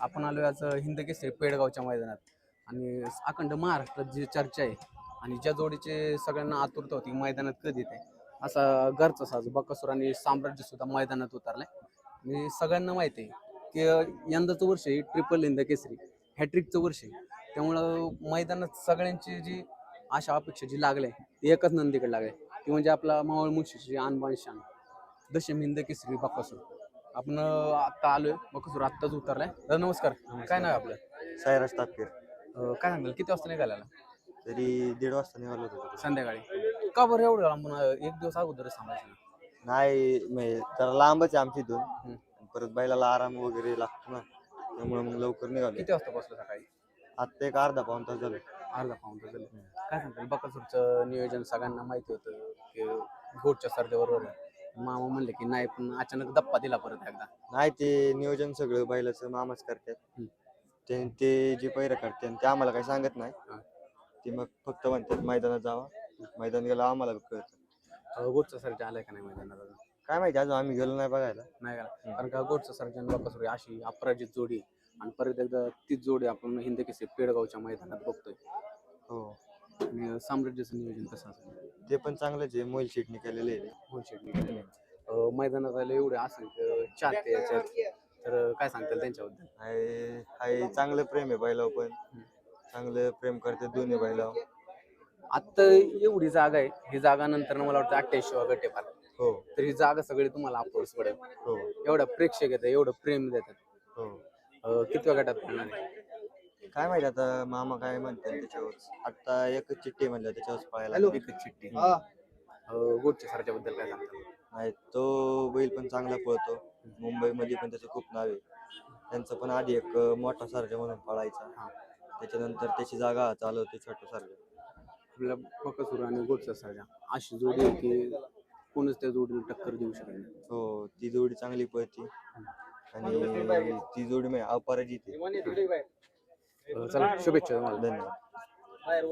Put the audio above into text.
आपण आलो आज हिंद केसरी पेडगावच्या मैदानात. आणि अखंड महाराष्ट्रात जी चर्चा आहे आणि ज्या जोडीचे सगळ्यांना आतुरता होती मैदानात कधी येते? असा घरचा साज बकासूर आणि साम्राज्य सुद्धा मैदानात उतरलाय. आणि सगळ्यांना माहिती आहे की यंदाचं वर्ष आहे ट्रिपल हिंद केसरी. हॅट्रिकचं वर्ष आहे. त्यामुळं मैदानात सगळ्यांची जी आशा अपेक्षा जी लागल्या ती एकच नंदीकडे लागल्या ती म्हणजे आपला मावळ मुळशीची अनबान शान. दशम हिंद केसरी बकासूर. आपण अं, आता आलोय. बकासूर आत्ताच उतरलाय. तर नमस्कार. काय नाव आहे आपलं? सायराज तापकीर. अं, काय सांगाल? किती वाजता निघालेला तरी दीड वाजता निघालो होतो. संध्याकाळी. का बरं एवढं लांबून अं, एक दिवस अगोदरच थांबायचं ना? नाही म्हणजे जरा लांबच आहे आमच्या इथून. परत बैलाला आराम वगैरे लागतो ना. त्यामुळे मग लवकर निघालो किती वाजता बसलो सकाळी? आत्ता एक अर्धा पाऊन तास झालो. अर्धा पाऊन तास झालं. काय सांगताल? बकासूरचं नियोजन सगळ्यांना माहिती होतं. की घोटच्या सरदेबरोबर. मामा म्हणले की नाही पण अचानक दप्पा दिला परत एकदा. नाही ते नियोजन सगळं बैलाचं मामाच करतात हम्म. ते ते जे पैर करतात ते आम्हाला काही सांगत नाही. हा. ते मग फक्त म्हणतात मैदानात जावा. मैदान गेलं आम्हाला कळतं. अं, घोटचा सरजा आलाय का नाही मैदानात अजून? काय माहिती अजून आम्ही गेलो नाही बघायला. नाही का? कारण का गोडचं सर्जन बकासूर अशी अपराजित जोडी आहे. आणि परत एकदा तीच जोडी आपण हिंद केसरी पेडगावच्या मैदानात बघतोय. हो. आणि साम्राज्याचं नियोजन कसं असेल? ते पण चांगलंच आहे मोईल शीट निघालेले आहे. शेट निघालेलं आहे. अं, मैदानात आले एवढे असंख्य चाहते याच्यात. तर काय सांगताल त्यांच्याबद्दल? आहे आहे चांगलं प्रेम आहे बैलावर पण. चांगलं प्रेम करते दोन्ही बैलावर. आता एवढी जागा आहे ही जागा नंतर मला वाटतं अठ्ठ्याऐंशी वा गटे फार. हो. तर ही जागा सगळी तुम्हाला अपोर्स पडेल. हो. एवढा प्रेक्षक येतात एवढं प्रेम देतात. हो. अं, कितव्या गटात पडणार आहे? काय माहिती आता मामा काय म्हणतात त्याच्यावर? आता एकच चिठ्ठी म्हणलं त्याच्यावर पळायला एकच चिठ्ठी. गोडच्या सरच्याबद्दल काय सांगताल नाही तो बैल पण चांगला पळतो. मुंबईमध्ये पण त्याचं खूप नाव आहे. त्यांचं पण आधी एक मोठा सर्जा म्हणून पळायचा. हा. त्याच्यानंतर त्याची जागा चालवते छोटा सर्जा. आपल्या बकासूर आणि गोडचा सरजा. अशी जोडी आहे की कोणच त्या जोडीला टक्कर देऊ शकत नाही. हो ती जोडी चांगली पळते. आणि ती जोडी म्हणजे अपराजित आहे. चला शुभेच्छा तुम्हाला. धन्यवाद.